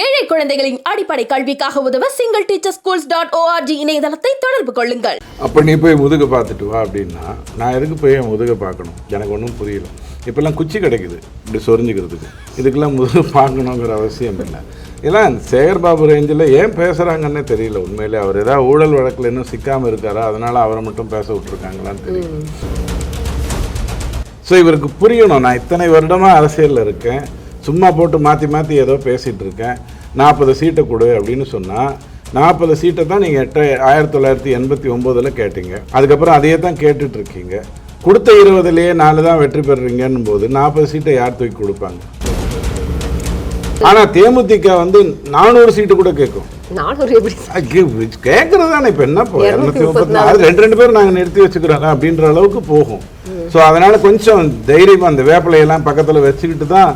ஏழை குழந்தைகளின் அடிப்படை கல்விக்காக உதவ single teacher schools dot O R G இணையதளத்தை தொடர்பு கொள்ளுங்கள். அப்போ நீ போய் முதுகு பார்த்துட்டு வா அப்படின்னா நான் எதுக்கு போய் என் முதுகை பார்க்கணும்? எனக்கு ஒன்றும் புரியல. இப்போல்லாம் குச்சி கிடைக்குது இப்படி சொரிஞ்சுக்கிறதுக்கு. இதுக்கெல்லாம் முதுகு பார்க்கணுங்கிற அவசியம் இல்லை. இதெல்லாம் சேகர் பாபு ரேஞ்சில் ஏன் பேசுகிறாங்கன்னே தெரியல. உண்மையிலே அவர் ஏதாவது ஊழல் வழக்கில் இன்னும் சிக்காமல் இருக்காரா? அதனால் அவரை மட்டும் பேச விட்ருக்காங்களான்னு தெரியல. ஸோ இவருக்கு புரியணும். நான் இத்தனை வருடமாக அரசியலில் இருக்கேன். சும்மா போட்டு மாற்றி மாற்றி ஏதோ பேசிகிட்டு இருக்கேன். நாற்பது சீட்டை கொடு அப்படின்னு சொன்னால் நாற்பது சீட்டை தான் நீங்கள் எட்ட ஆயிரத்தி தொள்ளாயிரத்தி எண்பத்தி ஒம்போதில் கேட்டீங்க. அதுக்கப்புறம் அதையே தான் கேட்டுட்டு இருக்கீங்க. கொடுத்த இருபதுலேயே நாலு தான் வெற்றி பெறுறீங்கன்னும் போது நாற்பது சீட்டை யார் தூக்கி கொடுப்பாங்க? ஆனால் தேமுதிக வந்து நானூறு சீட்டு கூட கேட்கும். கேட்கறது தானே இப்போ என்ன இரநூத்தி முப்பத்தி நாலு ரெண்டு ரெண்டு பேரும் நாங்கள் நிறுத்தி வச்சுக்கிறோம் அப்படின்ற அளவுக்கு போகும். ஸோ அதனால கொஞ்சம் தைரியமாக அந்த வேப்பிலையெல்லாம் பக்கத்தில் வச்சுக்கிட்டு தான்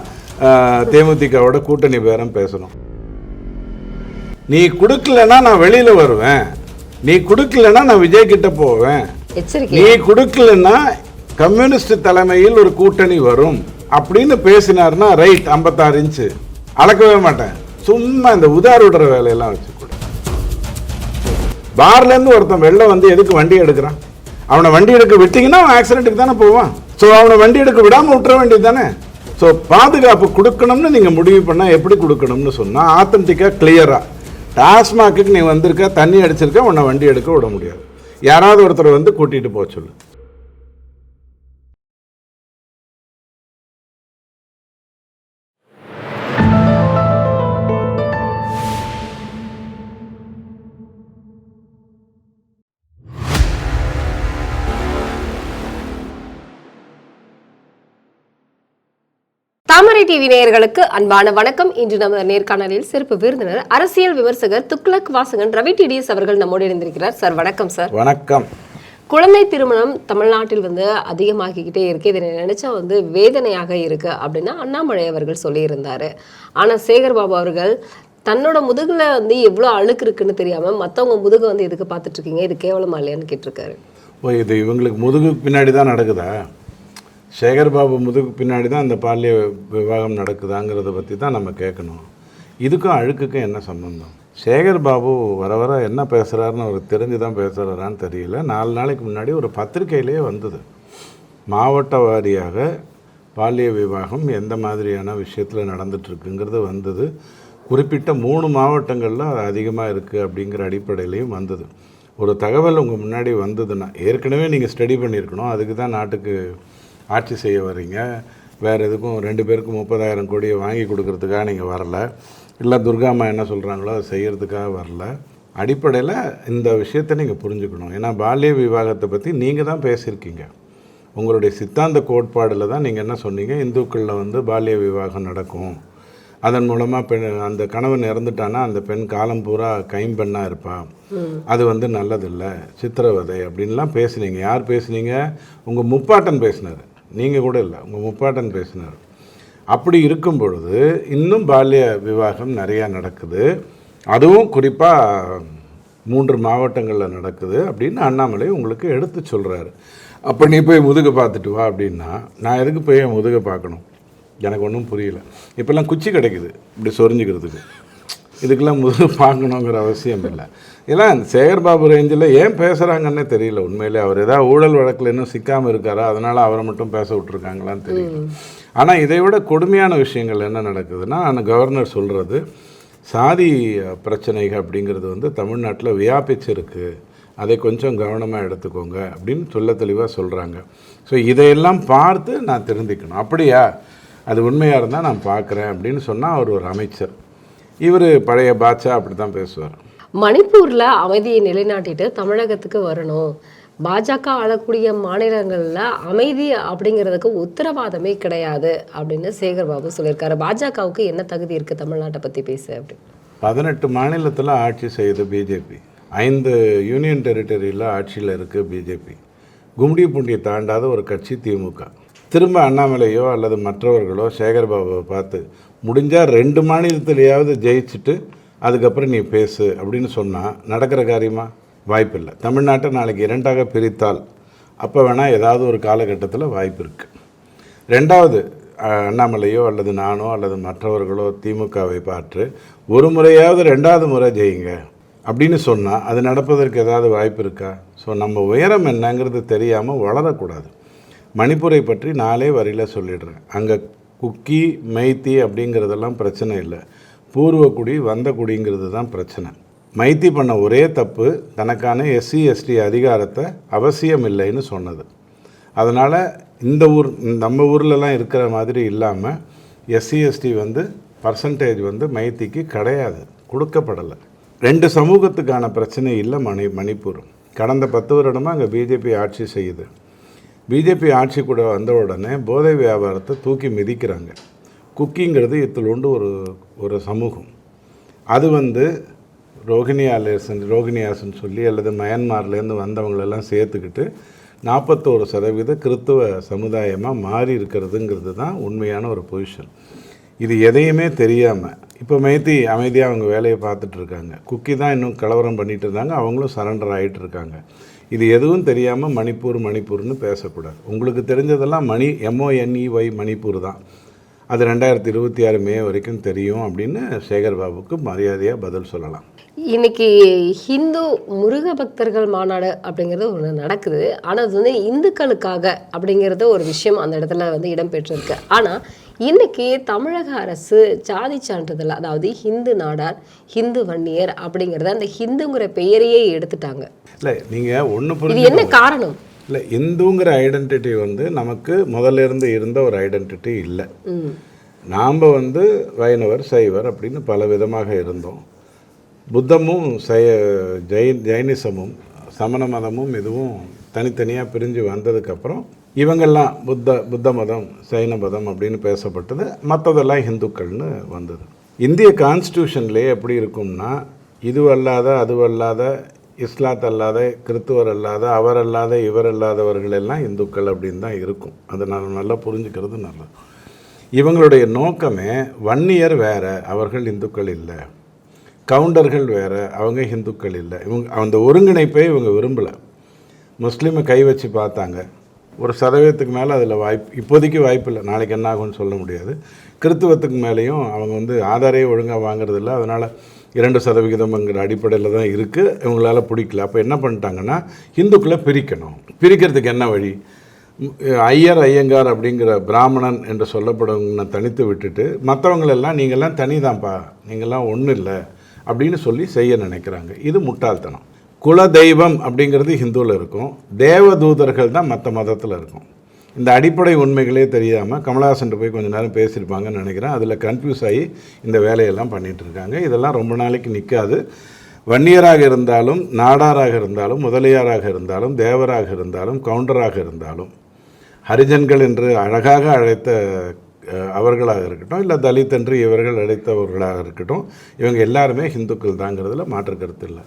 தேமுதிகவோட கூட்டணி பேரம் பேசணும். நீ கொடுக்கலன்னா நான் வெளியில வருவேன். நீ கொடுக்கலன்னா நான் விஜய் கிட்ட போவேன். நீ கொடுக்கலன்னா கம்யூனிஸ்ட் தலைமையில் ஒரு கூட்டணி வரும் அப்படின்னு பேசினார்னா ரைட் ஐம்பத்தாறு இன்ச்சு. அளக்கவே மாட்டேன். சும்மா இந்த உதார் விடுற வேலையெல்லாம் வச்சு கூட. பார்ல இருந்து ஒருத்தன் வெளில வந்து எதுக்கு வண்டி எடுக்கிறான்? அவனை வண்டி எடுக்க விட்டீங்கன்னா அவன் ஆக்சிடென்ட்டுக்கு தானே போவான். ஸோ அவனை வண்டி எடுக்க விடாம விட்டுற வேண்டியது தானே? ஸோ பாதுகாப்பு கொடுக்கணும்னு நீங்க முடிவு பண்ணா எப்படி கொடுக்கணும்னு சொன்னா ஆத்தன்டிக்காக கிளியராக டாஸ்மாக்கு நீ வந்திருக்க தண்ணி அடிச்சிருக்க உன்னை வண்டி எடுக்க விட முடியாது. யாராவது ஒருத்தர் வந்து கூட்டிட்டு போக சொல்லு. தாமரை டிவி நேயர்களுக்கு அன்பான வணக்கம். இன்று நமது நேர்காணலில் சிறப்பு விருந்தினர் அரசியல் விமர்சகர் துக்ளக் வாசகன் ரவி டிடிஎஸ் அவர்கள் நம்மோடு இணைந்திருக்கிறார். சார் வணக்கம் சார். வணக்கம். குழந்தை திருமணம் தமிழ்நாட்டில் வந்து அதிகமாகிக்கிட்டே இருக்கு. இதை நினைச்சா வந்து வேதனையாக இருக்கு அப்படின்னா அண்ணாமலை அவர்கள் சொல்லியிருந்தாரு. ஆனா சேகர் பாபு அவர்கள் தன்னோட முதுகுல வந்து எவ்வளவு அழுக்கு இருக்குன்னு தெரியாம மத்தவங்க முதுகு வந்து எதுக்கு பார்த்துட்டு இருக்கீங்க? இது கேவலமா இல்லையான்னு கேட்டிருக்காரு. ஓ இது இவங்களுக்கு முதுகு பின்னாடி தான் நடக்குதா? சேகர்பாபு முதுகு பின்னாடி தான் இந்த பாலிய விவாகம் நடக்குதாங்கிறத பற்றி தான் நம்ம கேட்கணும் இதுக்கும் அழுக்குக்கும் என்ன சம்பந்தம்? சேகர் பாபு வர வர என்ன பேசுகிறாருன்னு அவர் தெரிஞ்சு தான் பேசுகிறாரான்னு தெரியல. நாலு நாளைக்கு முன்னாடி ஒரு பத்திரிக்கையிலேயே வந்தது. மாவட்ட வாரியாக பாலிய விவாகம் எந்த மாதிரியான விஷயத்தில் நடந்துட்டுருக்குங்கிறது வந்தது. குறிப்பிட்ட மூணு மாவட்டங்களில் அது அதிகமாக இருக்குது அப்படிங்கிற அடிப்படையிலையும் வந்தது. ஒரு தகவல் உங்கள் முன்னாடி வந்ததுன்னா ஏற்கனவே நீங்கள் ஸ்டடி பண்ணியிருக்கணும். அதுக்கு தான் நாட்டுக்கு ஆட்சி செய்ய வர்றீங்க. வேறு எதுக்கும் ரெண்டு பேருக்கு முப்பதாயிரம் கோடியை வாங்கி கொடுக்கறதுக்காக நீங்கள் வரல. இல்லை துர்காம்மா என்ன சொல்கிறாங்களோ அதை செய்கிறதுக்காக வரல. அடிப்படையில் இந்த விஷயத்தை நீங்கள் புரிஞ்சுக்கணும். ஏன்னா பால்ய விவாகத்தை பற்றி நீங்கள் தான் பேசியிருக்கீங்க. உங்களுடைய சித்தாந்த கோட்பாடில் தான் நீங்கள் என்ன சொன்னீங்க? இந்துக்களில் வந்து பால்ய விவாகம் நடக்கும். அதன் மூலமாக பெண் அந்த கணவன் இறந்துட்டானா அந்த பெண் காலம் பூரா கைம்பெண்ணாக இருப்பா. அது வந்து நல்லதில்லை. சித்திரவதை அப்படின்லாம் பேசுனீங்க. யார் பேசுனீங்க? உங்கள் முப்பாட்டன் பேசினார். நீங்கள் கூட இல்லை உங்கள் முப்பாட்டன் பேசினார். அப்படி இருக்கும் பொழுது இன்னும் பால்ய விவாகம் நிறையா நடக்குது. அதுவும் குறிப்பாக மூன்று மாவட்டங்களில் நடக்குது அப்படின்னு அண்ணாமலை உங்களுக்கு எடுத்து சொல்கிறாரு அப்போ நீ போய் முதுகை பார்த்துட்டு வா அப்படின்னா நான் எதுக்கு போய் என் முதுகை பார்க்கணும்? எனக்கு ஒன்றும் புரியல. இப்போல்லாம் குச்சி கிடைக்குது இப்படி சொரிஞ்சுக்கிறதுக்கு. இதுக்கெல்லாம் முதுகு பார்க்கணுங்கிற அவசியம் இல்லை. இதெல்லாம் சேகர் பாபு ரேஞ்சில் ஏன் பேசுகிறாங்கன்னே தெரியல. உண்மையிலே அவர் ஏதாவது ஊழல் வழக்கில் இன்னும் சிக்காமல் இருக்காரா? அதனால் அவரை மட்டும் பேச விட்ருக்காங்களான்னு தெரியல. ஆனால் இதை விட கொடுமையான விஷயங்கள் என்ன நடக்குதுன்னா அந்த கவர்னர் சொல்கிறது சாதி பிரச்சனைகள் அப்படிங்கிறது வந்து தமிழ்நாட்டில் வியாபிச்சிருக்கு. அதை கொஞ்சம் கவனமாக எடுத்துக்கோங்க அப்படின்னு சொல்ல தெளிவாக சொல்கிறாங்க ஸோ இதையெல்லாம் பார்த்து நான் தெரிஞ்சுக்கணும். அப்படியா? அது உண்மையாக இருந்தால் நான் பார்க்குறேன் அப்படின்னு சொன்னால் அவர் ஒரு அமைச்சர். இவர் பழைய பாட்சா அப்படி தான் பேசுவார். மணிப்பூர்ல அமைதியை நிலைநாட்டிட்டு தமிழகத்துக்கு வரணும். பாஜக ஆளக்கூடிய மாநிலங்கள்ல அமைதி அப்படிங்கிறதுக்கு உத்தரவாதமே கிடையாது அப்படின்னு சேகர் பாபு சொல்லியிருக்காரு. பாஜகவுக்கு என்ன தகுதி இருக்கு தமிழ்நாட்டை பத்தி பேச அப்படி பதினெட்டு மாநிலத்தில் ஆட்சி செய்யுது பிஜேபி ஐந்து யூனியன் டெரிட்டரியில் ஆட்சியில் இருக்குது பிஜேபி கும்டி பூண்டியை தாண்டாத ஒரு கட்சி திமுக திரும்ப அண்ணாமலையோ அல்லது மற்றவர்களோ சேகர் பாபுவை பார்த்து முடிஞ்சால் ரெண்டு மாநிலத்திலேயாவது ஜெயிச்சுட்டு அதுக்கப்புறம் நீ பேசு அப்படின்னு சொன்னால் நடக்கிற காரியமாக வாய்ப்பில்லை. தமிழ்நாட்டை நாளைக்கு இரண்டாக பிரித்தால் அப்போ வேணால் ஏதாவது ஒரு காலகட்டத்தில் வாய்ப்பு இருக்குது ரெண்டாவது அண்ணாமலையோ அல்லது நானோ அல்லது மற்றவர்களோ திமுகவை பார்த்து ஒரு முறையாவது ரெண்டாவது முறை ஜெயிங்க அப்படின்னு சொன்னால் அது நடப்பதற்கு ஏதாவது வாய்ப்பு இருக்கா? ஸோ நம்ம உயரம் என்னங்கிறது தெரியாமல் வளரக்கூடாது. மணிப்பூரை பற்றி நாளே வரியில் சொல்லிடுறேன். அங்கே குக்கி மைத்தி அப்படிங்கிறதெல்லாம் பிரச்சனை இல்லை. பூர்வக்குடி வந்த குடிங்கிறது தான் பிரச்சனை. மைத்தி பண்ண ஒரே தப்பு தனக்கான எஸ்சி எஸ்டி அதிகாரத்தை அவசியம் இல்லைன்னு சொன்னது. அதனால் இந்த ஊர் நம்ம ஊர்லலாம் இருக்கிற மாதிரி இல்லாமல் எஸ்சி எஸ்டி வந்து பர்சன்டேஜ் வந்து மைத்திக்கு கிடையாது கொடுக்கப்படலை. ரெண்டு சமூகத்துக்கான பிரச்சனை இல்லை மணி மணிப்பூர் கடந்த பத்து வருடமாக அங்கே பிஜேபி ஆட்சி செய்யுது. பிஜேபி ஆட்சி கூட வந்த உடனே போதை வியாபாரத்தை தூக்கி மிதிக்கிறாங்க. குக்கிங்கிறது இத்துளுண்டு ஒரு ஒரு சமூகம். அது வந்து ரோகிணியாலேசன் ரோகிணியாசன் சொல்லி அல்லது மயன்மார்லேருந்து வந்தவங்களெல்லாம் சேர்த்துக்கிட்டு நாற்பத்தோரு சதவீத கிறித்துவ சமுதாயமாக மாறி இருக்கிறதுங்கிறது தான் உண்மையான ஒரு பொசிஷன் இது எதையுமே தெரியாமல் இப்போ மைத்தி அமைதியாக அவங்க வேலையை பார்த்துட்ருக்காங்க குக்கி தான் இன்னும் கலவரம் பண்ணிகிட்டு இருந்தாங்க. அவங்களும் சரண்டர் ஆகிட்டு இருக்காங்க. இது எதுவும் தெரியாமல் மணிப்பூர் மணிப்பூர்னு பேசக்கூடாது. உங்களுக்கு தெரிஞ்சதெல்லாம் மணி எம்ஓஎன்இஒய் மணிப்பூர் தான். அது ரெண்டாயிரத்தி இருபத்தி ஆறு மே வரைக்கும் தெரியும் அப்படின்னு சேகர் பாபுக்கு மரியாதையாக பதில் சொல்லலாம். இன்னைக்கு ஹிந்து முருக பக்தர்கள் மாநாடு அப்படிங்கிறது ஒன்று நடக்குது. ஆனால் அது வந்து இந்துக்களுக்காக அப்படிங்கிறது ஒரு விஷயம் அந்த இடத்துல வந்து இடம்பெற்றிருக்கு ஆனால் இன்னைக்கு தமிழக அரசு ஜாதி சான்றிதழ் அதாவது ஹிந்து நாடார் ஹிந்து வன்னியர் அப்படிங்கிறத அந்த ஹிந்துங்கிற பெயரையே எடுத்துட்டாங்க. இல்லை நீங்கள் ஒன்று இது என்ன காரணம்? இல்லை இந்துங்கிற ஐடென்டிட்டி வந்து நமக்கு முதல்ல இருந்து இருந்த ஒரு ஐடென்டிட்டி இல்லை. நாம் வந்து வைணவர் சைவர் அப்படின்னு பல விதமாக இருந்தோம். புத்தமும் சய ஜெயின் ஜெயினிசமும் சமண மதமும் இதுவும் தனித்தனியாக பிரிஞ்சு வந்ததுக்கப்புறம் இவங்கெல்லாம் புத்த புத்த மதம் சைன மதம் அப்படின்னு பேசப்பட்டது. மற்றதெல்லாம் இந்துக்கள்னு வந்தது. இந்திய கான்ஸ்டியூஷன்லேயே எப்படி இருக்கும்னா இதுவல்லாத அதுவல்லாத இஸ்லாத் அல்லாத கிறித்துவர் அல்லாத அவர் அல்லாத இவர் அல்லாதவர்கள் எல்லாம் இந்துக்கள் அப்படின்னு தான் இருக்கும். அதை நான் நல்லா புரிஞ்சுக்கிறது நல்லது. இவங்களுடைய நோக்கமே வன்னியர் வேறு அவர்கள் இந்துக்கள் இல்லை. கவுண்டர்கள் வேறு அவங்க இந்துக்கள் இல்லை. இவங்க அந்த ஒருங்கிணைப்பை இவங்க விரும்பலை. முஸ்லீமை கை வச்சு பார்த்தாங்க. ஒரு சதவீதத்துக்கு மேலே அதில் வாய்ப்பு இப்போதைக்கு வாய்ப்பு இல்லை. நாளைக்கு என்ன ஆகும்னு சொல்ல முடியாது. கிறித்துவத்துக்கு மேலேயும் அவங்க வந்து ஆதாரே ஒழுங்காக வாங்குறதில்ல அதனால் இரண்டு சதவிகிதம்ங்கிற அடிப்படையில் தான் இருக்குது இவங்களால பிடிக்கல. அப்போ என்ன பண்ணிட்டாங்கன்னா இந்துக்களை பிரிக்கணும். பிரிக்கிறதுக்கு என்ன வழி? ஐயர் ஐயங்கார் அப்படிங்கிற பிராமணன் என்று சொல்லப்படுவங்களை தனித்து விட்டுட்டு மற்றவங்களெல்லாம் நீங்கள்லாம் தனிதான்ப்பா நீங்கள்லாம் ஒன்றும் இல்லை அப்படின்னு சொல்லி செய்ய நினைக்கிறாங்க. இது முட்டாள்தனம். குல தெய்வம் அப்படிங்கிறது ஹிந்துவில் இருக்கும். தேவதூதர்கள் தான் மற்ற மதத்தில் இருக்கும். இந்த அடிப்படை உண்மைகளே தெரியாமல் கமலஹாசன் போய் கொஞ்சம் நேரம் பேசியிருப்பாங்கன்னு நினைக்கிறேன். அதில் கன்ஃபியூஸ் ஆகி இந்த வேலையெல்லாம் பண்ணிகிட்டு இருக்காங்க. இதெல்லாம் ரொம்ப நாளைக்கு நிற்காது வன்னியராக இருந்தாலும் நாடாராக இருந்தாலும் முதலியாராக இருந்தாலும் தேவராக இருந்தாலும் கவுண்டராக இருந்தாலும் ஹரிஜன்கள் என்று அழகாக அழைத்த அவர்களாக இருக்கட்டும் இல்லை தலித் என்று இவர்கள் அழைத்தவர்களாக இருக்கட்டும் இவங்க எல்லாருமே ஹிந்துக்கள் தாங்கிறதுல மாற்று கருத்து இல்லை.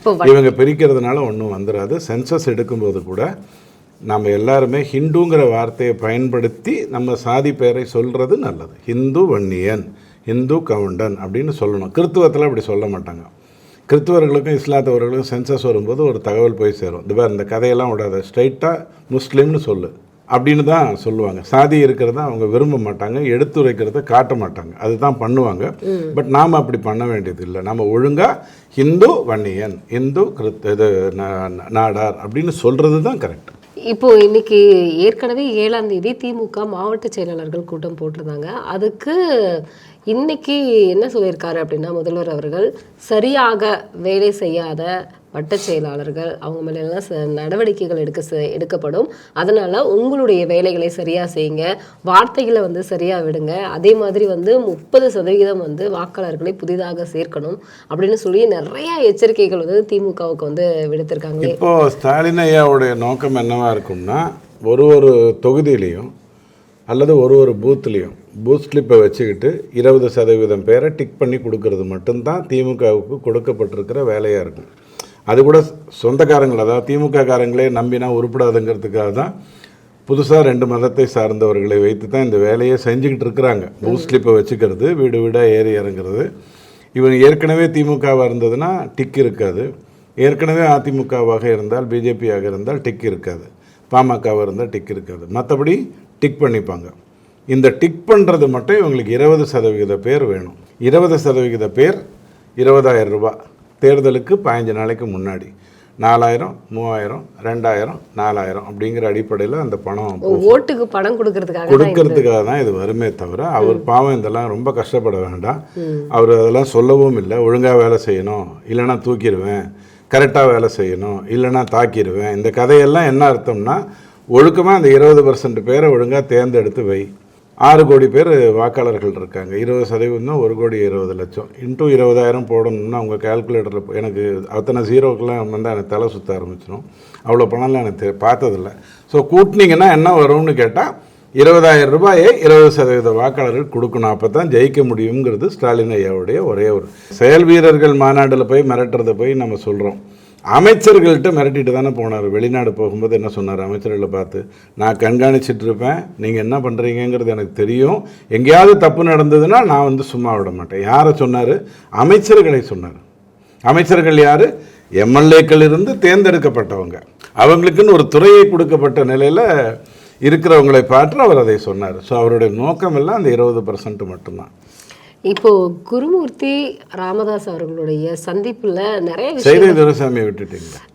இவங்க பிரிக்கிறதுனால ஒன்றும் வந்துடாது சென்சஸ் எடுக்கும்போது கூட நம்ம எல்லாருமே ஹிந்துங்கிற வார்த்தையை பயன்படுத்தி நம்ம சாதி பெயரை சொல்கிறது நல்லது. ஹிந்து வன்னியன் ஹிந்து கவுண்டன் அப்படின்னு சொல்லணும். கிறித்துவத்தில் அப்படி சொல்ல மாட்டாங்க. கிறித்துவர்களுக்கும் இஸ்லாத்தவர்களுக்கும் சென்சஸ் வரும்போது ஒரு தகவல் போய் சேரும். இது இந்த கதையெல்லாம் விடாத. ஸ்ட்ரைட்டாக முஸ்லீம்னு சொல்லு. அப்படின்னு தான் சொல்லுவாங்க. சாதி இருக்கிறத அவங்க விரும்ப மாட்டாங்க எடுத்துரைக்கிறத காட்ட மாட்டாங்க. அதுதான் பண்ணுவாங்க. பட் நாம் அப்படி பண்ண வேண்டியது இல்லை. நம்ம ஒழுங்காக ஹிந்து வன்னியன் இந்து கிறித் இது நாடார் அப்படின்னு சொல்கிறது தான் கரெக்ட். இப்போ இன்னைக்கு ஏற்கனவே ஏழாம் தேதி திமுக மாவட்ட செயலாளர்கள் கூட்டம் போட்டிருந்தாங்க. அதுக்கு இன்னைக்கு என்ன சொல்லியிருக்காரு அப்படின்னா முதல்வர் அவர்கள் சரியாக வேலை செய்யாத வட்ட செயலாளர்கள் அவங்க மேல எல்லாம் ச- நடவடிக்கைகள் எடுக்க எடுக்கப்படும். அதனால் உங்களுடைய வேலைகளை சரியாக செய்யுங்க. வார்த்தைகளை வந்து சரியாக விடுங்க. அதே மாதிரி வந்து முப்பது சதவிகிதம் வந்து வாக்காளர்களை புதிதாக சேர்க்கணும் அப்படின்னு சொல்லி நிறைய எச்சரிக்கைகள் வந்து திமுகவுக்கு வந்து விடுத்திருக்காங்களே. இப்போ ஸ்டாலின் ஐயாவுடைய நோக்கம் என்னவா இருக்கும்னா ஒரு ஒரு தொகுதியிலையும் அல்லது ஒரு ஒரு பூத்துலேயும் பூத் ஸ்லிப்பை வச்சுக்கிட்டு இருபது சதவீதம் பேரை டிக் பண்ணி கொடுக்கறது மட்டும்தான் திமுகவுக்கு கொடுக்கப்பட்டிருக்கிற வேலையாக இருக்கும். அது கூட சொந்தக்காரங்கள் அதாவது திமுக காரங்களே நம்பினா உருப்படாதுங்கிறதுக்காக தான் புதுசாக ரெண்டு மதத்தை சார்ந்தவர்களை வைத்து தான் இந்த வேலையை செஞ்சுக்கிட்டு இருக்கிறாங்க. பூத் ஸ்லிப்பை வச்சுக்கிறது வீடு வீடாக ஏறி இறங்குறது. இவன் ஏற்கனவே திமுகவாக இருந்ததுன்னா டிக் இருக்காது. ஏற்கனவே அதிமுகவாக இருந்தால் பிஜேபியாக இருந்தால் டிக் இருக்காது. பாமகவாக இருந்தால் டிக் இருக்காது. மற்றபடி டிக் பண்ணிப்பாங்க. இந்த டிக் பண்ணுறது மட்டும் இவங்களுக்கு இருபது சதவிகித பேர் வேணும். இருபது சதவிகித பேர் இருபதாயிரம் ரூபாய். தேர்தலுக்கு பதினஞ்சு நாளைக்கு முன்னாடி. நாலாயிரம் மூவாயிரம் ரெண்டாயிரம் நாலாயிரம் அப்படிங்கிற அடிப்படையில் அந்த பணம். ஓட்டுக்கு பணம் கொடுக்கறதுக்காக கொடுக்கறதுக்காக தான் இது வருமே தவிர அவர் பாவம் இதெல்லாம் ரொம்ப கஷ்டப்பட வேண்டாம். அவர் அதெல்லாம் சொல்லவும் இல்லை. ஒழுங்காக வேலை செய்யணும். இல்லைன்னா தூக்கிடுவேன். கரெக்டாக வேலை செய்யணும். இல்லைன்னா தாக்கிடுவேன். இந்த கதையெல்லாம் என்ன அர்த்தம்னா ஒழுக்கமாக அந்த இருபது பர்சன்ட் பேரை ஒழுங்காக தேர்ந்தெடுத்து வை. ஆறு கோடி பேர் வாக்காளர்கள் இருக்காங்க. இருபது சதவீதம்னா ஒரு கோடி இருபது லட்சம். இன்ட்டு இருபதாயிரம் போடணும்னா அவங்க கால்குலேட்டரில் எனக்கு அத்தனை ஜீரோக்கெலாம் வந்து எனக்கு தலை சுற்ற ஆரம்பிச்சிடும் அவ்வளோ பணம்லாம் எனக்கு பார்த்ததில்ல. ஸோ கூட்டினீங்கன்னா என்ன வரும்னு கேட்டால் இருபதாயிரம் ரூபாயை இருபது சதவீத வாக்காளர்கள் கொடுக்கணும். அப்போ தான் ஜெயிக்க முடியுங்கிறது ஸ்டாலின் ஐயாவுடைய ஒரே ஒரு செயல் வீரர்கள் மாநாட்டில் போய் மிரட்டுறதை போய் நம்ம சொல்கிறோம் அமைச்சர்கள்ட்ட மிரட்டிட்டு தானே போனார். வெளிநாடு போகும்போது என்ன சொன்னார்? அமைச்சர்களை பார்த்து நான் கண்காணிச்சிட்டு இருப்பேன் நீங்கள் என்ன பண்ணுறீங்கங்கிறது எனக்கு தெரியும். எங்கேயாவது தப்பு நடந்ததுன்னா நான் வந்து சும்மா விட மாட்டேன். யாரை சொன்னார்? அமைச்சர்களை சொன்னார். அமைச்சர்கள் யார்? எம்எல்ஏக்கள் இருந்து தேர்ந்தெடுக்கப்பட்டவங்க. அவங்களுக்குன்னு ஒரு துறையை கொடுக்கப்பட்ட நிலையில் இருக்கிறவங்களை பார்த்து அவர் அதை சொன்னார். ஸோ அவருடைய நோக்கம் எல்லாம் அந்த இருபது பர்சன்ட் மட்டும்தான். இப்போ குருமூர்த்தி ராமதாஸ் அவர்களுடைய சந்திப்புல நிறைய விஷயம்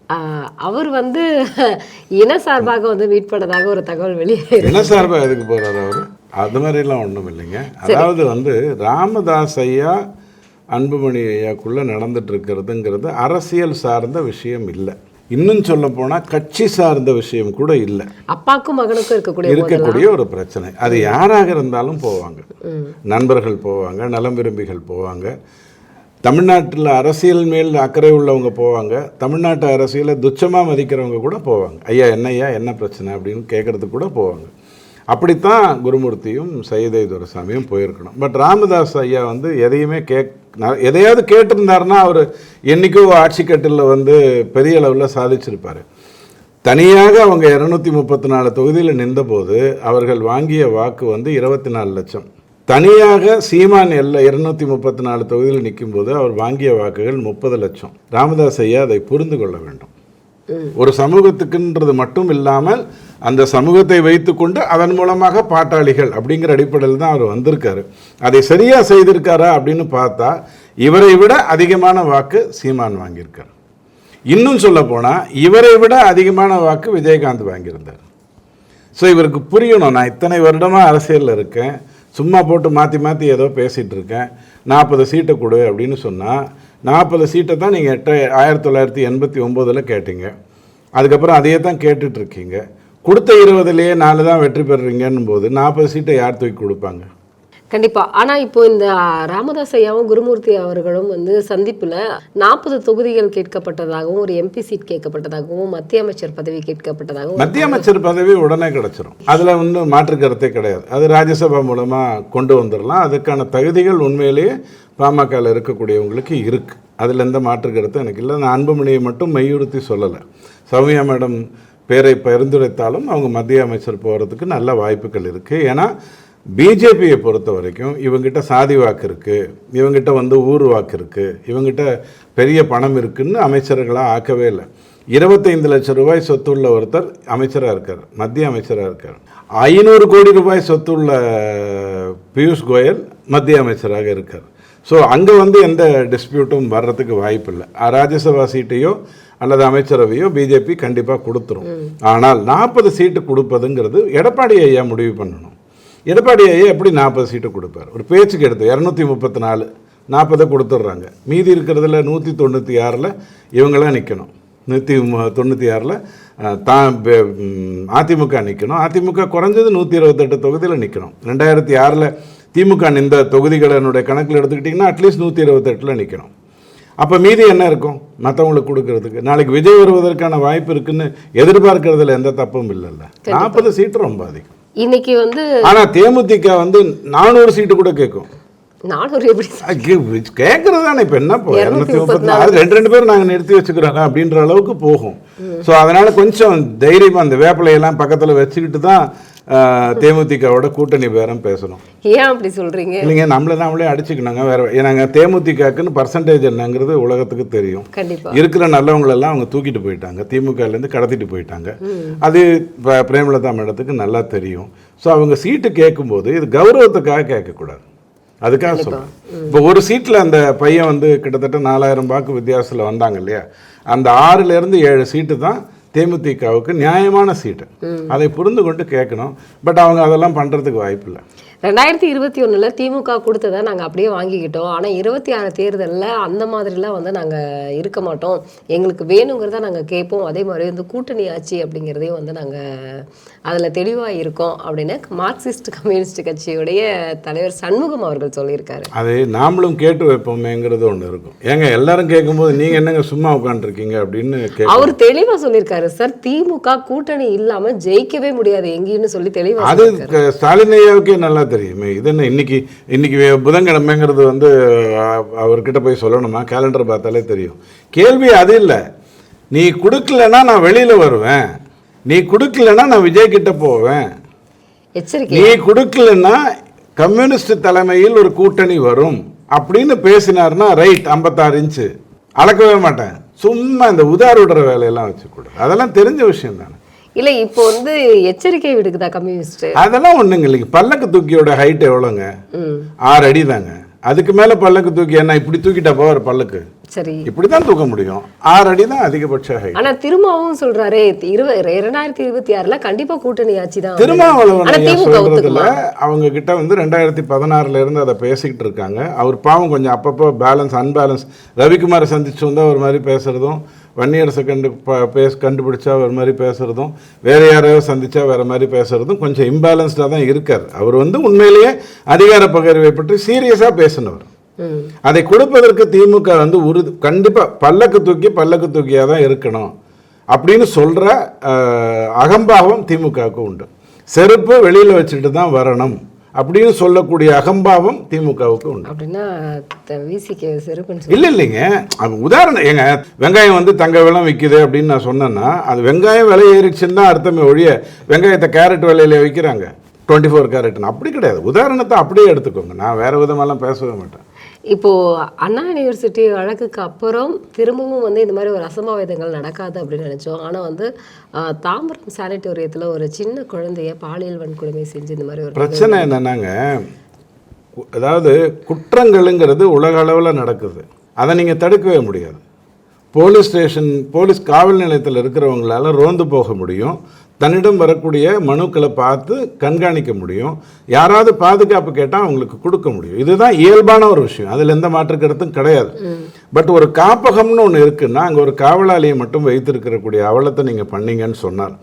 ஆஹ் அவர் வந்து இன சார்பாக வந்து மீட் பண்ணதாக ஒரு தகவல் வெளியே என்ன சார்பாக எதுக்கு போகிறார் அவர்? அது மாதிரிலாம் ஒன்றும் இல்லைங்க. அதாவது வந்து ராமதாஸ் ஐயா அன்புமணி ஐயாக்குள்ளே நடந்துட்டு இருக்கிறதுங்கிறது அரசியல் சார்ந்த விஷயம் இல்லை. இன்னும் சொல்ல போனால் கட்சி சார்ந்த விஷயம் கூட இல்லை. அப்பாக்கும் மகனுக்கும் இருக்கக்கூடிய இருக்கக்கூடிய ஒரு பிரச்சனை. அது யாராக இருந்தாலும் போவாங்க. நண்பர்கள் போவாங்க நலம் விரும்பிகள் போவாங்க. தமிழ்நாட்டில் அரசியல் மேல் அக்கறை உள்ளவங்க போவாங்க. தமிழ்நாட்டு அரசியலை துச்சமாக மதிக்கிறவங்க கூட போவாங்க. ஐயா என்ன ஐயா என்ன பிரச்சனை அப்படின்னு கேட்குறதுக்கு கூட போவாங்க. அப்படித்தான் குருமூர்த்தியும் சைதை துரசாமியும் போயிருக்கணும். பட் ராமதாஸ் ஐயா வந்து எதையுமே கேக் எதையாவது கேட்டிருந்தாருன்னா அவர் என்றைக்கோ ஆட்சி கட்டிலில் வந்து பெரிய அளவில் சாதிச்சிருப்பார். தனியாக அவங்க இரநூத்தி முப்பத்தி நாலு தொகுதியில் நின்றபோது அவர்கள் வாங்கிய வாக்கு வந்து இருபத்தி நாலு லட்சம். தனியாக சீமான் எல்ல இருநூத்தி முப்பத்தி நாலு தொகுதியில் நிற்கும்போது அவர் வாங்கிய வாக்குகள் முப்பது லட்சம். ராமதாஸ் ஐயா அதை புரிந்து கொள்ள வேண்டும். ஒரு சமூகத்துக்குன்றது மட்டும் இல்லாமல் அந்த சமூகத்தை வைத்துக்கொண்டு அதன் மூலமாக பாட்டாளிகள் அப்படிங்கிற அடிப்படையில் தான் அவர் வந்திருக்காரு. அதை சரியாக செய்திருக்காரா அப்படின்னு பார்த்தா இவரை விட அதிகமான வாக்கு சீமான் வாங்கியிருக்கார். இன்னும் சொல்ல போனால் இவரை விட அதிகமான வாக்கு விஜயகாந்த் வாங்கியிருந்தார். ஸோ இவருக்கு புரியணும். நான் இத்தனை வருடமாக அரசியலில் இருக்கேன். சும்மா போட்டு மாற்றி மாற்றி ஏதோ பேசிகிட்டு இருக்கேன். நாற்பது சீட்டை கொடு அப்படின்னு சொன்னால் நாற்பது சீட்டை தான் நீங்கள் எட்ட ஆயிரத்தி தொள்ளாயிரத்தி எண்பத்தி ஒம்போதில் கேட்டீங்க. அதுக்கப்புறம் அதையே தான் கேட்டுட்டு இருக்கீங்க கொடுத்த இருபதுலேயே நாலு தான் வெற்றி பெறுறீங்கன்னும் போது நாற்பது சீட்டை யார் தூக்கி கொடுப்பாங்க? கண்டிப்பா. ஆனா இப்போ இந்த ராமதாஸ் ஐயாவும் குருமூர்த்தி அவர்களும் வந்து சந்திப்புல நாற்பது தொகுதிகள் கேட்கப்பட்டதாகவும் ஒரு எம்பி சீட் கேட்கப்பட்டதாகவும் மத்திய அமைச்சர் பதவி கேட்கப்பட்டதாகவும் மத்திய அமைச்சர் பதவி உடனே கிடச்சிரும். அதில் வந்து மாற்று கருத்தே கிடையாது. அது ராஜ்யசபா மூலமாக கொண்டு வந்துடலாம் அதுக்கான தகுதிகள் உண்மையிலேயே பாமகவில் இருக்கக்கூடியவங்களுக்கு இருக்குது அதில் எந்த மாற்று கருத்தும் எனக்கு இல்லை. நான் அன்புமணியை மட்டும் மையுறுத்தி சொல்லலை. சௌமியா மேடம் பேரை பரிந்துரைத்தாலும் அவங்க மத்திய அமைச்சர் போகிறதுக்கு நல்ல வாய்ப்புகள் இருக்குது ஏன்னா பிஜேபியை பொறுத்த வரைக்கும் இவங்கிட்ட சாதி வாக்கு இருக்குது இவங்கிட்ட வந்து ஊர் வாக்கு இருக்குது இவங்கிட்ட பெரிய பணம் இருக்குதுன்னு அமைச்சர்களாக ஆக்கவே இல்லை. இருபத்தைந்து லட்சம் ரூபாய் சொத்துள்ள ஒருத்தர் அமைச்சராக இருக்கார். மத்திய அமைச்சராக இருக்கார். ஐநூறு கோடி ரூபாய் சொத்துள்ள பியூஷ் கோயல் மத்திய அமைச்சராக இருக்கார். ஸோ அங்கே வந்து எந்த டிஸ்பியூட்டும் வர்றதுக்கு வாய்ப்பு இல்லை ராஜ்யசபா சீட்டையோ அல்லது அமைச்சரவையோ பிஜேபி கண்டிப்பாக கொடுத்துரும். ஆனால் நாற்பது சீட்டு கொடுப்பதுங்கிறது எடப்பாடி ஐயா முடிவு பண்ணணும். எடப்பாடி ஐயா எப்படி நாற்பது சீட்டு கொடுப்பார்? ஒரு பேச்சுக்கு எடுத்து இரநூத்தி முப்பத்தி நாலு நாற்பதை கொடுத்துட்றாங்க மீதி இருக்கிறதுல நூற்றி தொண்ணூற்றி ஆறில் இவங்களாம் நிற்கணும் நூற்றி தொண்ணூற்றி ஆறில் தான் அதிமுக நிற்கணும் அதிமுக குறைஞ்சது நூற்றி இருபத்தெட்டு தொகுதியில் நிற்கணும் ரெண்டாயிரத்தி ஆறில் திமுக இந்த தொகுதிகளினுடைய கணக்கில் எடுத்துக்கிட்டிங்கன்னா அட்லீஸ்ட் நூற்றி இருபத்தெட்டில் நிற்கணும் அப்போ மீதி என்ன இருக்கும்? மற்றவங்களுக்கு கொடுக்கறதுக்கு. நாளைக்கு விஜய் வருவதற்கான வாய்ப்பு இருக்குன்னு எதிர்பார்க்கறதுல எந்த தப்பும் இல்லைல்ல. நாற்பது சீட்டு ரொம்ப அதிகம். இன்னைக்கு வந்து ஆனால் தேமுதிக வந்து நானூறு சீட்டு கூட கேட்கும். கேட்கறது தானே இப்போ என்ன இப்போ இரநூத்தி முப்பத்தி நாலு. ரெண்டு ரெண்டு பேரும் நாங்கள் நிறுத்தி வச்சுக்கிறோங்க அப்படின்ற அளவுக்கு போகும். ஸோ அதனால கொஞ்சம் தைரியமாக அந்த வேப்பிலையெல்லாம் பக்கத்தில் வச்சுக்கிட்டு தான் தேமுதிகவோட கூட்டணி பேரம் பேசணும். ஏன் அப்படி சொல்றீங்க? இல்லைங்க நம்மளை நாமளே அடிச்சுக்கணுங்க வேற ஏன்னாங்க தேமுதிகக்குன்னு பர்சன்டேஜ் என்னங்கிறது உலகத்துக்கு தெரியும். இருக்கிற நல்லவங்களெல்லாம் அவங்க தூக்கிட்டு போயிட்டாங்க. திமுகலேருந்து கடத்திட்டு போயிட்டாங்க. அது பிரேமலதா மேடத்துக்கு நல்லா தெரியும். ஸோ அவங்க சீட்டு கேட்கும்போது இது கௌரவத்துக்காக கேட்கக்கூடாது. அதுக்காக சொல்கிறேன் இப்போ ஒரு சீட்டில் அந்த பையன் வந்து கிட்டத்தட்ட நாலாயிரம் வாக்கு வித்தியாசத்தில் வந்தாங்க இல்லையா? அந்த ஆறுலேருந்து ஏழு சீட்டு தான் தேமுதிகவுக்கு நியாயமான சீட்டு. அதை புரிந்து கொண்டு கேட்கணும். பட் அவங்க அதெல்லாம் பண்ணுறதுக்கு வாய்ப்பு இல்லை ரெண்டாயிரத்தி இருபத்தி ஒண்ணுல திமுக கொடுத்ததை நாங்க அப்படியே வாங்கிக்கிட்டோம். ஆனா இருபத்தி ஆறு தேர்தல்ல அந்த மாதிரிலாம் வந்து நாங்க இருக்க மாட்டோம். எங்களுக்கு வேணுங்கிறத நாங்க கேட்போம். அதே மாதிரி வந்து கூட்டணி ஆட்சி அப்படிங்கிறதையும் வந்து நாங்க அதுல தெளிவா இருக்கோம் அப்படின்னு மார்க்சிஸ்ட் கம்யூனிஸ்ட் கட்சியுடைய தலைவர் சண்முகம் அவர்கள் சொல்லியிருக்காரு. அது நாமளும் கேட்டு வைப்போமேங்கிறது ஒன்று இருக்கும். ஏங்க எல்லாரும் கேட்கும்போது நீங்கள் என்னங்க சும்மா உட்காந்துருக்கீங்க அப்படின்னு அவர் தெளிவா சொல்லியிருக்காரு. சார் திமுக கூட்டணி இல்லாம ஜெயிக்கவே முடியாது. எங்கேன்னு சொல்லி தெளிவா அது ஸ்டாலின் ஐயாவுக்கே நல்லா தெரியுமே. இது என்ன இன்னைக்கு இன்னைக்கு வே- புதன்கிழமைங்கிறது வந்து அவர்கிட்ட போய் சொல்லணுமா? கேலண்டர் பார்த்தாலே தெரியும். கேள்வி அது இல்லை. நீ கொடுக்கலன்னா நான் வெளியில் வருவேன். நீ கொடுக்கலன்னா நான் விஜய் கிட்ட போவேன். நீ கொடுக்கலன்னா கம்யூனிஸ்ட் தலைமையில் ஒரு கூட்டணி வரும் அப்படின்னு பேசினார்னா ரைட் ஐம்பத்தாறு இன்ச்சு அளக்கவே மாட்டேன். சும்மா இந்த உதார் விடுற வேலையெல்லாம் வச்சுக்கூடாது. அதெல்லாம் தெரிஞ்ச விஷயம் தானே இல்ல இப்போ வந்து எச்சரிக்கை விடுக்குதா கம்யூனிஸ்ட்? அதெல்லாம் ஒண்ணுங்க இல்லைங்க. பல்லக்கு தூக்கியோட ஹைட் எவ்வளோங்க? ம். ஆறு அடி தாங்க அதுக்கு மேல பல்லக்கு தூக்கி என்ன இப்படி தூக்கிட்டா போவார் பல்லக்கு? சரி. இப்படி தான் தூக்க முடியும். ஆறு அடி தான் அதிகபட்ச ஹைட் ஆனா திரும்பவும் சொல்றாரு இருவ இரண்டாயிரத்தி இருபத்தி ஆறுல கண்டிப்பா கூட்டணி ஆட்சி தான் திருமாவளவன் சொல்றதுல அவங்க கிட்ட வந்து ரெண்டாயிரத்தி பதினாறுல இருந்து அதை பேசிக்கிட்டு இருக்காங்க. அவர் பாவம் கொஞ்சம் அப்பப்போ பேலன்ஸ் அன்பேலன்ஸ் ரவிக்குமாரை சந்திச்சு வந்தா ஒரு மாதிரி பேசுறதும் வன்னியரசை கண்டு ப- பேச கண்டுபிடிச்சா ஒரு மாதிரி பேசுறதும் வேற யாரையோ சந்திச்சா வேற மாதிரி பேசுறதும் கொஞ்சம் இம்பேலன்ஸ்டாக தான் இருக்கார். அவர் வந்து உண்மையிலேயே அதிகார பகிர்வை பற்றி சீரியஸாக பேசினவர். அதை கொடுப்பதற்கு திமுக வந்து உறுதி கண்டிப்பாக பல்லக்கு தூக்கி பல்லக்கு தூக்கியாக தான் இருக்கணும் அப்படின்னு சொல்கிற அகம்பாவம் திமுகவுக்கு உண்டு. செருப்பு வெளியில் வச்சுட்டு தான் வரணும். அப்படின்னு சொல்லக்கூடிய அகம்பாவம் திமுகவுக்கு உண்டு. அப்படின்னா விசிக்கு இல்லை இல்லைங்க. உதாரணம் ஏங்க வெங்காயம் வந்து தங்க விலம் விற்கிது அப்படின்னு நான் சொன்னேன்னா அது வெங்காயம் விலை ஏறிடுச்சுன்னு தான் அர்த்தமே ஒழிய வெங்காயத்தை கேரட் விலையில விற்கிறாங்க டுவெண்ட்டி ஃபோர் கேரட்னு அப்படி கிடையாது. உதாரணத்தை அப்படியே எடுத்துக்கோங்க. நான் வேற விதமெல்லாம் பேசவே மாட்டேன். இப்போ அண்ணா யூனிவர்சிட்டி வழக்குக்கு அப்புறம் திரும்பவும் வந்து இந்த மாதிரி ஒரு அசம்பாவிதங்கள் நடக்காது அப்படின்னு நினைச்சோம். ஆனா வந்து தாம்பரம் சானிட்டோரியத்துல ஒரு சின்ன குழந்தைய பாலியல் வன்கொடுமை செஞ்சு இந்த மாதிரி ஒரு பிரச்சனை என்னன்னாங்க அதாவது குற்றங்களுங்கிறது உலக அளவில் நடக்குது. அதை நீங்கள் தடுக்கவே முடியாது. போலீஸ் ஸ்டேஷன் போலீஸ் காவல் நிலையத்தில் இருக்கிறவங்களால ரோந்து போக முடியும். தன்னிடம் வரக்கூடிய மனுக்களை பார்த்து கண்காணிக்க முடியும். யாராவது பாதுகாப்பு கேட்டால் அவங்களுக்கு கொடுக்க முடியும். இதுதான் இயல்பான ஒரு விஷயம். அதில் எந்த மாற்று கருத்தும் கிடையாது. பட் ஒரு காப்பகம்னு ஒன்று இருக்குன்னா அங்கே ஒரு காவலாளியை மட்டும் வைத்திருக்கிறக்கூடிய அவலத்தை நீங்கள் பண்ணீங்கன்னு சொன்னார்.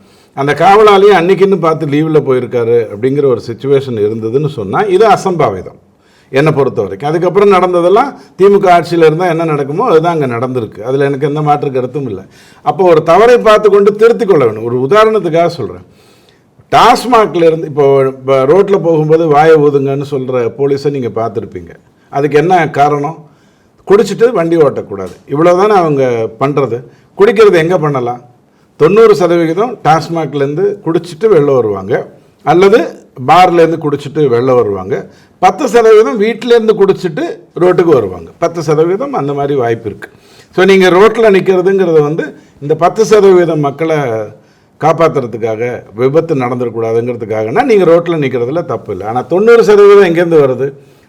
அந்த காவலாளியை அன்னைக்குன்னு பார்த்து லீவில் போயிருக்காரு அப்படிங்கிற ஒரு சுச்சுவேஷன் இருந்ததுன்னு சொன்னால் இது அசம்பாவிதம். என்னை பொறுத்த வரைக்கும் அதுக்கப்புறம் நடந்ததெல்லாம் திமுக ஆட்சியில் இருந்தால் என்ன நடக்குமோ அதுதான் அங்கே நடந்திருக்கு. அதில் எனக்கு எந்த மாற்று கருத்தும் இல்லை. அப்போ ஒரு தவறை பார்த்து கொண்டு திருத்திக் கொள்ள வேணும். ஒரு உதாரணத்துக்காக சொல்கிறேன் டாஸ்மாக்ல இருந்து இப்போ ரோட்டில் போகும்போது வாயை ஊதுங்கன்னு சொல்கிற போலீஸை நீங்கள் பார்த்துருப்பீங்க. அதுக்கு என்ன காரணம்? குடிச்சிட்டு வண்டி ஓட்டக்கூடாது. இவ்வளோதானே அவங்க பண்ணுறது குடிக்கிறது எங்கே பண்ணலாம்? தொண்ணூறு சதவிகிதம் டாஸ்மாக்லேருந்து குடிச்சிட்டு வெளில வருவாங்க. அல்லது பார்லேருந்து குடிச்சிட்டு வெளில வருவாங்க. பத்து சதவீதம் வீட்டிலேருந்து குடிச்சிட்டு ரோட்டுக்கு வருவாங்க. பத்து சதவீதம் அந்த மாதிரி வாய்ப்பு இருக்குது ஸோ நீங்கள் ரோட்டில் நிற்கிறதுங்கிறது வந்து இந்த பத்து சதவீதம் மக்களை காப்பாற்றுறதுக்காக விபத்து நடந்துடக்கூடாதுங்கிறதுக்காகனா நீங்கள் ரோட்டில் நிற்கிறதுல தப்பு இல்லை. ஆனால் தொண்ணூறு சதவீதம் எங்கேருந்து வருது?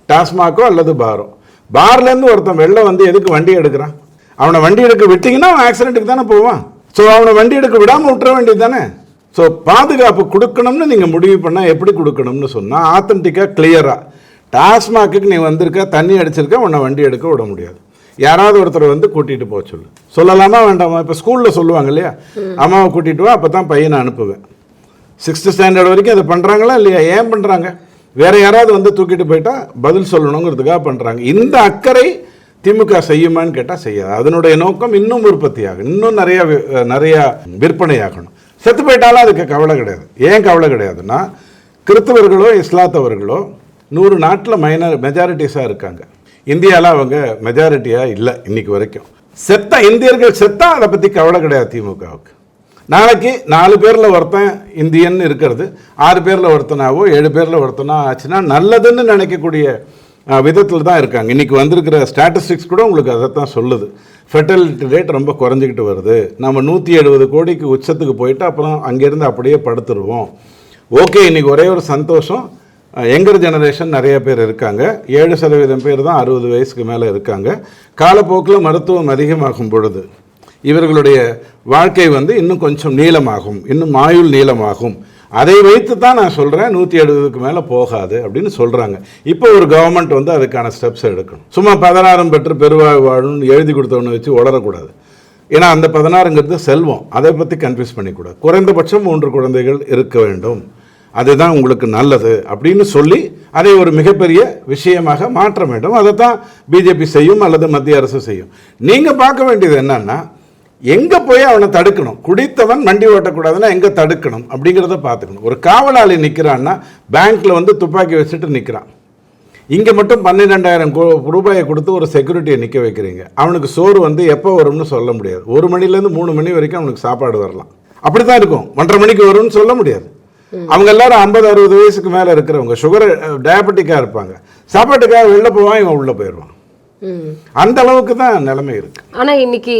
டாஸ்மாகோ அல்லது பாரோ? பார்லேருந்து ஒருத்தன் வெளில வந்து எதுக்கு வண்டி எடுக்கிறான்? அவனை வண்டி எடுக்க விட்டிங்கன்னா அவன் ஆக்சிடென்ட்டுக்கு தானே போவான். ஸோ அவனை வண்டி எடுக்க விடாமல் விட்டுற வேண்டியது தானே? ஸோ பாதுகாப்பு கொடுக்கணும்னு நீங்கள் முடிவு பண்ணால் எப்படி கொடுக்கணும்னு சொன்னால் ஆத்தென்டிக்காக கிளியராக டாஸ்மாக்கு நீ வந்திருக்க தண்ணி அடிச்சிருக்க உன்னை வண்டி எடுக்க விட முடியாது. யாராவது ஒருத்தர் வந்து கூட்டிகிட்டு போக சொல்லு. சொல்லலாமா வேண்டாமா? இப்போ ஸ்கூலில் சொல்லுவாங்க இல்லையா? அம்மாவை கூட்டிகிட்டு வா அப்போ தான் பையனை அனுப்புவேன். சிக்ஸ்த்து ஸ்டாண்டர்ட் வரைக்கும் அதை பண்ணுறாங்களா இல்லையா? ஏன் பண்ணுறாங்க வேற யாராவது வந்து தூக்கிட்டு போயிட்டா பதில் சொல்லணுங்கிறதுக்காக பண்ணுறாங்க இந்த அக்கறை திமுக செய்யுமான்னு கேட்டால் செய்யாது. அதனுடைய நோக்கம் இன்னும் உற்பத்தியாகும். இன்னும் நிறைய நிறைய விற்பனையாகணும். செத்து போயிட்டாலும் அதுக்கு கவலை கிடையாது. ஏன் கவலை கிடையாதுன்னா கிறிஸ்தவர்களோ இஸ்லாத்தவர்களோ நூறு நாட்டில் மைனர் மெஜாரிட்டிஸாக இருக்காங்க. இந்தியாவில் அவங்க மெஜாரிட்டியாக இல்லை இன்னைக்கு வரைக்கும். செத்த இந்தியர்கள் செத்தா அதை பற்றி கவலை கிடையாது திமுகவுக்கு. நாளைக்கு நாலு பேரில் ஒருத்தன் இந்தியன் இருக்கிறது ஆறு பேரில் ஒருத்தனாவோ ஏழு பேரில் ஒருத்தனா ஆச்சுன்னா நல்லதுன்னு நினைக்கக்கூடிய விதத்தில் தான் இருக்காங்க. இன்றைக்கி வந்திருக்கிற ஸ்டாட்டிஸ்டிக்ஸ் கூட உங்களுக்கு அதை தான் சொல்லுது. ஃபெர்டிலிட்டி ரேட் ரொம்ப குறைஞ்சிக்கிட்டு வருது. நம்ம நூற்றி எழுபது கோடிக்கு உச்சத்துக்கு போயிட்டு அப்புறம் அங்கேருந்து அப்படியே படுத்துருவோம். ஓகே இன்னைக்கு ஒரே ஒரு சந்தோஷம். எங்கர் ஜெனரேஷன் நிறைய பேர் இருக்காங்க. ஏழு சதவீதம் பேர் தான் அறுபது வயசுக்கு மேலே இருக்காங்க. காலப்போக்கில் மருத்துவம் அதிகமாகும் பொழுது இவர்களுடைய வாழ்க்கை வந்து இன்னும் கொஞ்சம் நீளமாகும். இன்னும் ஆயுள் நீளமாகும். அதை வைத்து தான் நான் சொல்கிறேன் நூற்றி எழுபதுக்கு மேலே போகாது அப்படின்னு சொல்கிறாங்க இப்போ ஒரு கவர்மெண்ட் வந்து அதுக்கான ஸ்டெப்ஸ் எடுக்கணும். சும்மா பதினாறும் பெற்று பெருவாழ் வாழும்னு எழுதி கொடுத்தவனை வச்சு உளரக்கூடாது ஏன்னா அந்த பதினாறுங்கிறது செல்வம். அதை பற்றி கன்ஃபியூஸ் பண்ணிக்கூடாது. குறைந்தபட்சம் மூன்று குழந்தைகள் இருக்க வேண்டும். அதுதான் உங்களுக்கு நல்லது அப்படின்னு சொல்லி அதை ஒரு மிகப்பெரிய விஷயமாக மாற்ற வேண்டும். அதை தான் பிஜேபி செய்யும் அல்லது மத்திய அரசு செய்யும். நீங்கள் பார்க்க வேண்டியது என்னன்னா எங்கே போய் அவனை தடுக்கணும்? குடித்தவன் வண்டி ஓட்டக்கூடாதுன்னா எங்கே தடுக்கணும்? அப்படிங்கிறத பார்த்துக்கணும். ஒரு காவலாளி நிற்கிறான்னா பேங்க்கில் வந்து துப்பாக்கி வச்சுட்டு நிற்கிறான் இங்கே மட்டும் பன்னிரெண்டாயிரம் ரூபாயை கொடுத்து ஒரு செக்யூரிட்டியை நிற்க வைக்கிறீங்க. அவனுக்கு சோறு வந்து எப்போ வரும்னு சொல்ல முடியாது. ஒரு மணிலேருந்து மூணு மணி வரைக்கும் அவனுக்கு சாப்பாடு வரலாம். அப்படி தான் இருக்கும். ஒன்றரை மணிக்கு வரும்னு சொல்ல முடியாது. அவங்க எல்லாரும் ஐம்பது அறுபது வயசுக்கு மேலே இருக்கிறவங்க சுகர் டயபெட்டிக்காக இருப்பாங்க. சாப்பாட்டுக்காக வெளில போவான் இவன் உள்ளே போயிடுவான். அந்த அளவுக்கு தான் நிலைமை இருக்கு. ஆனா இன்னைக்கு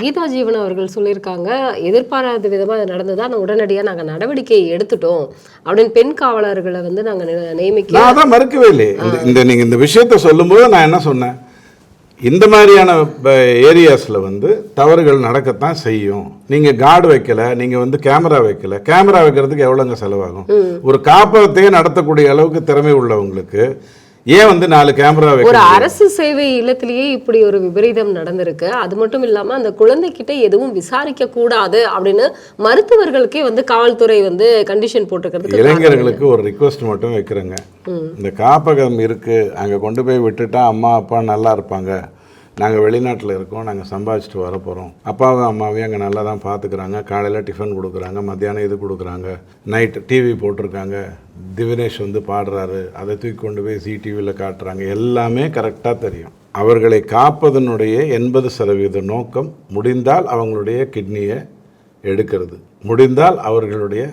கீதா ஜீவன் அவர்கள் சொல்லியிருக்காங்க எதிர்பாராத விதமா அது நடந்ததா? நான் உடனடியா நாங்க நடவடிக்கை எடுத்துட்டோம் அப்படின்னு பெண் காவலர்களை வந்து நாங்க நி- நியமிக்க நான் அதான் மறுக்கவே இல்லை இந்த இந்த நீங்கள் இந்த விஷயத்த சொல்லும்போது நான் என்ன சொன்னேன்? இந்த மாதிரியான ஏரியாஸில் வந்து தவறுகள் நடக்கத்தான் செய்யும். நீங்கள் கார்டு வைக்கல நீங்கள் வந்து கேமரா வைக்கல. கேமரா வைக்கிறதுக்கு எவ்வளோங்க செலவாகும்? ஒரு காப்பகத்தையே நடத்தக்கூடிய அளவுக்கு திறமை உள்ளவங்களுக்கு ஏன் வந்து நாலு கேமரா ஒரு அரசு சேவை இல்லத்திலேயே இப்படி ஒரு விபரீதம் நடந்திருக்கு. அது மட்டும் இல்லாம அந்த குழந்தைகிட்ட எதுவும் விசாரிக்க கூடாது அப்படின்னு மருத்துவர்களுக்கே வந்து காவல்துறை வந்து கண்டிஷன் போட்டிருக்கிறதுக்கு இளைஞர்களுக்கு ஒரு ரிக்வஸ்ட் மட்டும் வைக்கிறேங்க. இந்த காப்பகம் இருக்கு. அங்கே கொண்டு போய் விட்டுட்டா அம்மா அப்பா நல்லா இருப்பாங்க. நாங்கள் வெளிநாட்டில் இருக்கோம். நாங்கள் சம்பாதிச்சுட்டு வர போகிறோம் அப்பாவும் அம்மாவையும் அங்கே நல்லா தான் பார்த்துக்கிறாங்க காலையில் டிஃபன் கொடுக்குறாங்க. மத்தியானம் இது கொடுக்குறாங்க. நைட் டிவி போட்டிருக்காங்க. திவினேஷ் வந்து பாடுறாரு அதை தூக்கி கொண்டு போய் சிடிவியில் காட்டுறாங்க. எல்லாமே கரெக்டாக தெரியும். அவர்களை காப்பதனுடைய எண்பது சதவீத நோக்கம் முடிந்தால் அவங்களுடைய கிட்னியை எடுக்கிறது. முடிந்தால் அவர்களுடைய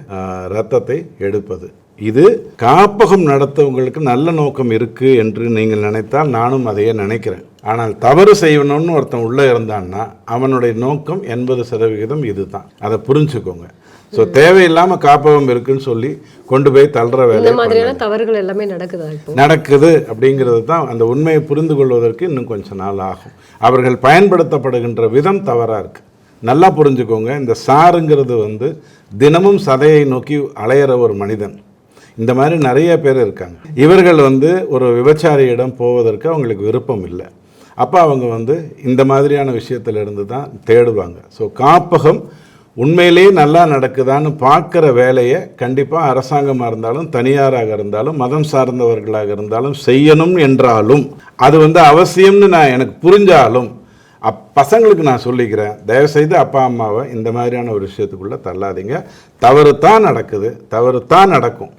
ரத்தத்தை எடுப்பது. இது காப்பகம் நடத்தவங்களுக்கு நல்ல நோக்கம் இருக்குது என்று நீங்கள் நினைத்தால் நானும் அதையே நினைக்கிறேன். ஆனால் தவறு செய்யணும்னு ஒருத்தன் உள்ளே இருந்தான்னா அவனுடைய நோக்கம் எண்பது சதவிகிதம் இதுதான். அதை புரிஞ்சுக்கோங்க. ஸோ தேவையில்லாமல் காப்பகம் இருக்குன்னு சொல்லி கொண்டு போய் தள்ளுற இந்த வேலை மாதிரியான தவறுகள் எல்லாமே நடக்குதா நடக்குது அப்படிங்கிறது தான் அந்த உண்மையை புரிந்து கொள்வதற்கு இன்னும் கொஞ்சம் நாள் ஆகும். அவர்கள் பயன்படுத்தப்படுகின்ற விதம் தவறாக இருக்கு. நல்லா புரிஞ்சுக்கோங்க இந்த சாருங்கிறது வந்து தினமும் சதையை நோக்கி அலையிற ஒரு மனிதன். இந்த மாதிரி நிறைய பேர் இருக்காங்க. இவர்கள் வந்து ஒரு விபச்சாரியிடம் போவதற்கு அவங்களுக்கு விருப்பம் இல்லை. அப்போ அவங்க வந்து இந்த மாதிரியான விஷயத்திலிருந்து தான் தேடுவாங்க. ஸோ காப்பகம் உண்மையிலேயே நல்லா நடக்குதான்னு பார்க்குற வேலையை கண்டிப்பாக அரசாங்கமாக இருந்தாலும் தனியாராக இருந்தாலும் மதம் சார்ந்தவர்களாக இருந்தாலும் செய்யணும் என்றாலும் அது வந்து அவசியம்னு நான் எனக்கு புரிஞ்சாலும் அப் பசங்களுக்கு நான் சொல்லிக்கிறேன். தயவுசெய்து அப்பா அம்மாவை இந்த மாதிரியான ஒரு விஷயத்துக்குள்ளே தள்ளாதீங்க. தவறு தான் நடக்குது. தவறு தான் நடக்கும்.